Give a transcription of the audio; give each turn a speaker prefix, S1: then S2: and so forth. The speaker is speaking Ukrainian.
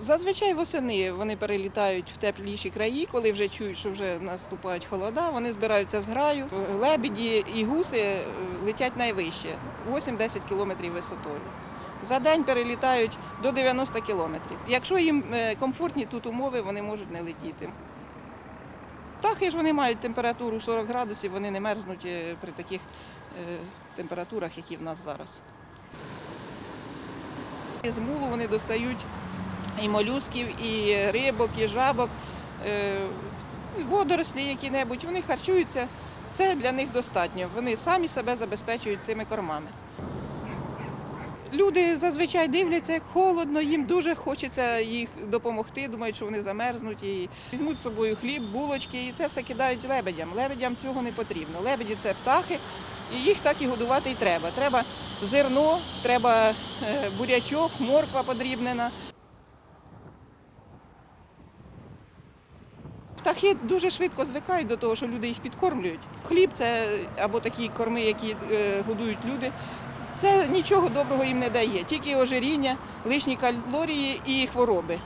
S1: Зазвичай восени вони перелітають в тепліші краї, коли вже чують, що вже наступають холода. Вони збираються в зграю. Лебеді і гуси е, летять найвище 8-10 кілометрів висотою. За день перелітають до 90 кілометрів. Якщо їм е, комфортні тут умови, вони можуть не летіти. Птахи ж вони мають температуру 40 градусів, вони не мерзнуть е, при таких температурах, які в нас зараз. З мулу вони достають і молюсків, і рибок, і жабок, е, і водорослі які-небудь. Вони харчуються. Це для них достатньо. Вони самі себе забезпечують цими кормами. Люди зазвичай дивляться, як холодно, їм дуже хочеться їх допомогти, думають, що вони замерзнуть і візьмуть з собою хліб, булочки, і це все кидають лебедям. Лебедям цього не потрібно. Лебеді це птахи, і їх так і годувати і треба. Треба зерно, треба е, бурячок, морква подрібнена. Птахи дуже швидко звикають до того, що люди їх підкормлюють. Хліб це або такі корми, які е, годують люди. Це нічого доброго їм не дає, тільки ожиріння, лишні калорії і хвороби.